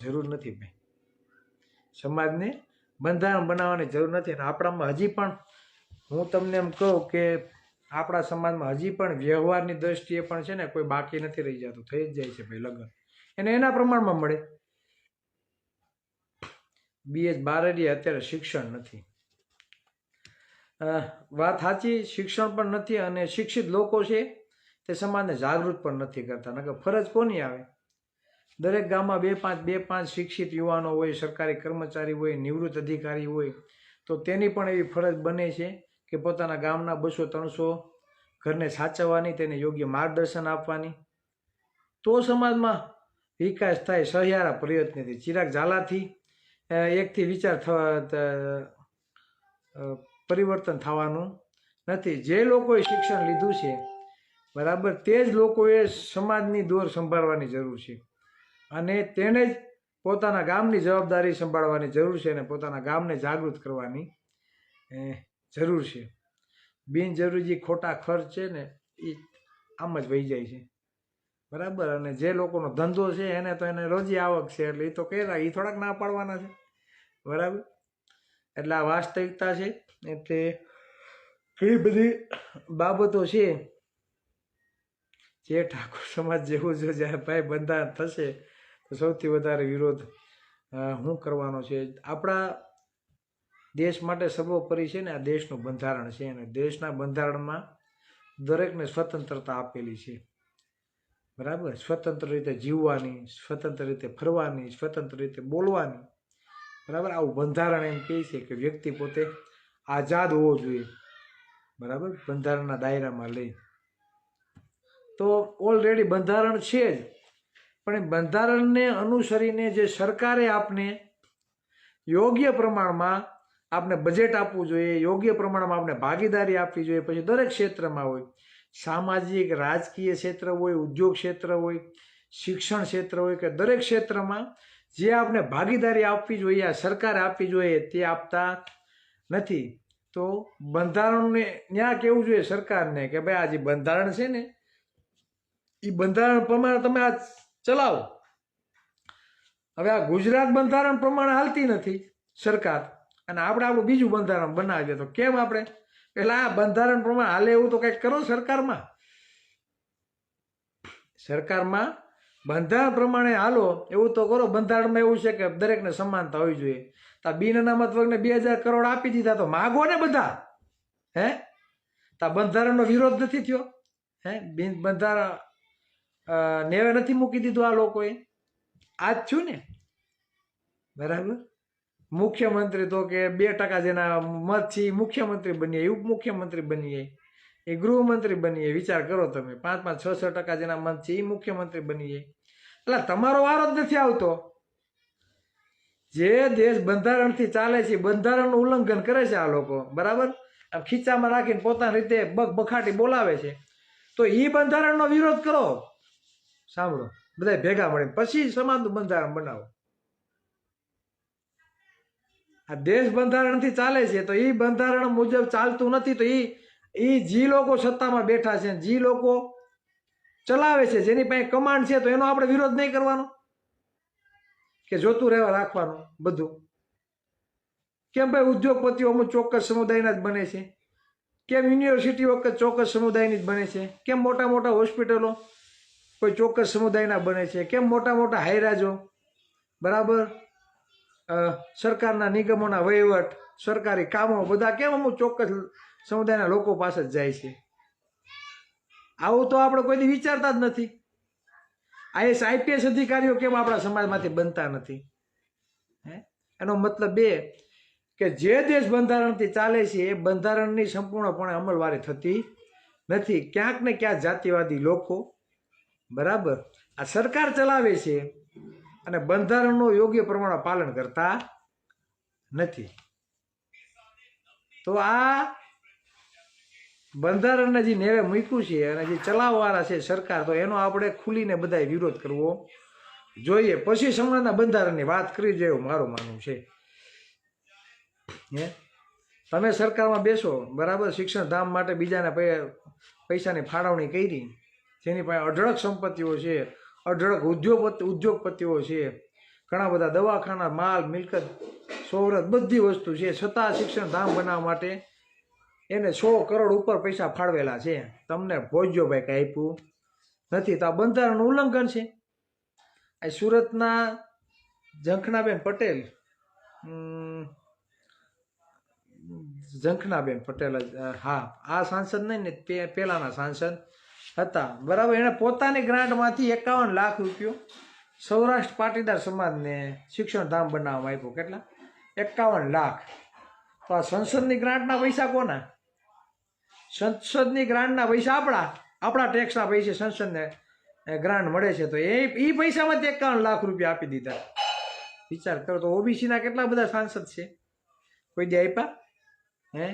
જરૂર નથી ભાઈ. સમાજને બંધારણ બનાવવાની જરૂર નથી અને આપણામાં હજી પણ હું તમને એમ કહું કે આપણા સમાજમાં હજી પણ વ્યવહારની દ્રષ્ટિએ પણ છે ને કોઈ બાકી નથી રહી જતું, થઈ જ જાય છે ભાઈ લગ્ન. એને એના પ્રમાણમાં મળે. બીએચ બારડી અત્યારે શિક્ષણ નથી. વાત સાચી, શિક્ષણ પણ નથી અને શિક્ષિત લોકો છે તે સમાજને જાગૃત પણ નથી કરતા. નકર ફરજ કોની આવે? દરેક ગામમાં બે પાંચ બે પાંચ શિક્ષિત યુવાનો હોય, સરકારી કર્મચારી હોય, નિવૃત્ત અધિકારી હોય, તો તેની પણ એવી ફરજ બને છે કે પોતાના ગામના બસો, ત્રણસો ઘરને સાચવવાની, તેને યોગ્ય માર્ગદર્શન આપવાની. તો સમાજમાં વિકાસ થાય સહિયારા પ્રયત્નથી. ચિરાગ ઝાલાથી એકથી વિચાર પરિવર્તન થવાનું નથી. જે લોકોએ શિક્ષણ લીધું છે, બરાબર, તે જ લોકોએ સમાજની દોર સંભાળવાની જરૂર છે. અને તેણે જ પોતાના ગામની જવાબદારી સંભાળવાની જરૂર છે અને પોતાના ગામને જાગૃત કરવાની જરૂર છે. બિનજરૂરી ખોટા ખર્ચ છે ને એ આમ જ વહી જાય છે. બરાબર? અને જે લોકોનો ધંધો છે એને તો એને રોજી આવક છે, એટલે એ તો કહેલા એ થોડાક ના પાડવાના છે. બરાબર? એટલે આ વાસ્તવિકતા છે, એટલે ઘણી બધી બાબતો છે. જે ઠાકોર સમાજ જેવું જો જ્યારે ભાઈ બંધારણ થશે સૌથી વધારે વિરોધ હું કરવાનો છે. આપણા દેશ માટે સર્વોપરી છે ને આ દેશનું બંધારણ છે અને દેશના બંધારણમાં દરેકને સ્વતંત્રતા આપેલી છે. બરાબર? સ્વતંત્ર રીતે જીવવાની, સ્વતંત્ર રીતે ફરવાની, સ્વતંત્ર રીતે બોલવાની. બરાબર? આવું બંધારણ એમ કહે છે કે વ્યક્તિ પોતે આઝાદ હોવો જોઈએ. બરાબર? બંધારણના દાયરામાં લઈ. તો ઓલરેડી બંધારણ છે જ. પણ બંધારણને અનુસરીને જે સરકારે આપને યોગ્ય પ્રમાણમાં આપને બજેટ આપવું જોઈએ, યોગ્ય પ્રમાણમાં આપણે ભાગીદારી આપવી જોઈએ, પછી દરેક ક્ષેત્રમાં હોય. સામાજિક, રાજકીય ક્ષેત્ર હોય, ઉદ્યોગ ક્ષેત્ર હોય, શિક્ષણ ક્ષેત્ર હોય કે દરેક ક્ષેત્રમાં જે આપણે ભાગીદારી આપવી જોઈએ, આ સરકારે આપવી જોઈએ તે આપતા નથી. તો બંધારણને ત્યાં કહેવું જોઈએ સરકારને કે ભાઈ આ જે બંધારણ છે ને એ બંધારણ પ્રમાણે તમે આ ચલાવો. હવે આ ગુજરાત બંધારણ પ્રમાણે હાલતી નથી સરકાર. અને આપણે આપણું બીજું બંધારણ બનાવીએ તો કેમ આપણે? એટલે આ બંધારણ પ્રમાણે હાલે એવું તો કંઈક કરો સરકારમાં. સરકારમાં બંધારણ પ્રમાણે હાલો, એવું તો કરો. બંધારણમાં એવું છે કે દરેકને સમાનતા હોવી જોઈએ. તો બિન અનામત વર્ગને બે હજાર કરોડ આપી દીધા તો માગો ને બધા. હે? તો બંધારણનો વિરોધ નથી થયો. હે? બિન બંધારણ નેવે નથી મૂકી દીધું આ લોકોએ. આ જ છું ને? બરાબર? મુખ્યમંત્રી તો કે બે ટકા જેના મત છે એ મુખ્યમંત્રી બનીએ, ઉપમુખ્યમંત્રી બનીએ, એ ગૃહમંત્રી બનીએ, વિચાર કરો તમે. પાંચ પાંચ, છ છ ટકા જેના મત છે એ મુખ્યમંત્રી બનીએ. એટલે તમારો વારો જ નથી આવતો. જે દેશ બંધારણથી ચાલે છે બંધારણનું ઉલ્લંઘન કરે છે આ લોકો. બરાબર? આમ ખીચામાં રાખીને પોતાની રીતે બગ બખાટી બોલાવે છે. તો એ બંધારણનો વિરોધ કરો. સાંભળો. બધા ભેગા મળે પછી સમાન બંધારણ બનાવો. આ દેશ બંધારણથી ચાલે છે તો એ બંધારણ મુજબ ચાલતું નથી તો એ એ જે લોકો સત્તામાં બેઠા છે. જે લોકો ચલાવે છે. જેની પાસે કમાન્ડ છે તો એનો આપણે વિરોધ નહીં કરવાનો? કે જોતું રહેવા રાખવાનું બધું? કેમ ભાઈ ઉદ્યોગપતિઓ અમુક ચોક્કસ સમુદાયના જ બને છે? કેમ યુનિવર્સિટી વખત ચોક્કસ સમુદાયની જ બને છે? કેમ મોટા મોટા હોસ્પિટલો કોઈ ચોક્કસ સમુદાયના બને છે. કેમ? મોટા મોટા હાઈરાજો બરાબર? સરકારના નિગમોના વહીવટ, સરકારી કામો, બધા કેમ અમુક ચોક્કસ સમુદાયના લોકો પાસે જ જાય છે? આવું તો આપણે કોઈ દી વિચારતા જ નથી. આઈએસ, આઈપીએસ અધિકારીઓ કેમ આપણા સમાજમાંથી બનતા નથી? હે? એનો મતલબ એ કે જે દેશ બંધારણથી ચાલે છે, એ બંધારણની સંપૂર્ણપણે અમલવારી થતી નથી. ક્યાંક ને ક્યાંક જાતિવાદી લોકો બરાબર? આ સરકાર ચલાવે છે અને બંધારણનું યોગ્ય પ્રમાણમાં પાલન કરતા નથી. તો આ બંધારણને જે નેવે મૂક્યું છે અને જે ચલાવવાળા છે સરકાર, તો એનો આપણે ખુલીને બધાએ વિરોધ કરવો જોઈએ. પછી સમાજના બંધારણની વાત કરી જોઈએ મારું માનવું છે. હે? તમે સરકારમાં બેસો, બરાબર? શિક્ષણ ધામ માટે બીજાને પૈસાની ફાળવણી કરી. જેની પાસે અઢળક સંપત્તિઓ છે, અઢળક ઉદ્યોગપતિ, ઉદ્યોગપતિઓ છે, ઘણા બધા દવાખાના, માલ, મિલકત, સોવરત બધી વસ્તુ છે. છતાં શિક્ષણ ધામ બનાવવા માટે એને સો કરોડ ઉપર પૈસા ફાળવેલા છે. તમને ભોજ્યો ભાઈ કાંઈ આપ્યું નથી તો આ બંધારણનું ઉલ્લંઘન છે. આ સુરતના ઝંખનાબેન પટેલ ઝંખનાબેન પટેલ હા, આ સાંસદ નહીં ને પહેલાંના સાંસદ હતા. બરાબર, એણે પોતાની ગ્રાન્ટમાંથી એકાવન લાખ રૂપિયો સૌરાષ્ટ્ર પાટીદાર સમાજને શિક્ષણ ધામ બનાવવામાં આપ્યું. કેટલા? એકાવન લાખ. તો આ સંસદની ગ્રાન્ટના પૈસા કોના? સંસદની ગ્રાન્ટના પૈસા આપણા આપણા ટેક્સના પૈસે સંસદને ગ્રાન્ટ મળે છે. તો એ એ પૈસામાંથી એકાવન લાખ રૂપિયા આપી દીધા. વિચાર કરો તો ઓબીસીના કેટલા બધા સાંસદ છે? કોઈ દે આપ્યા? હે?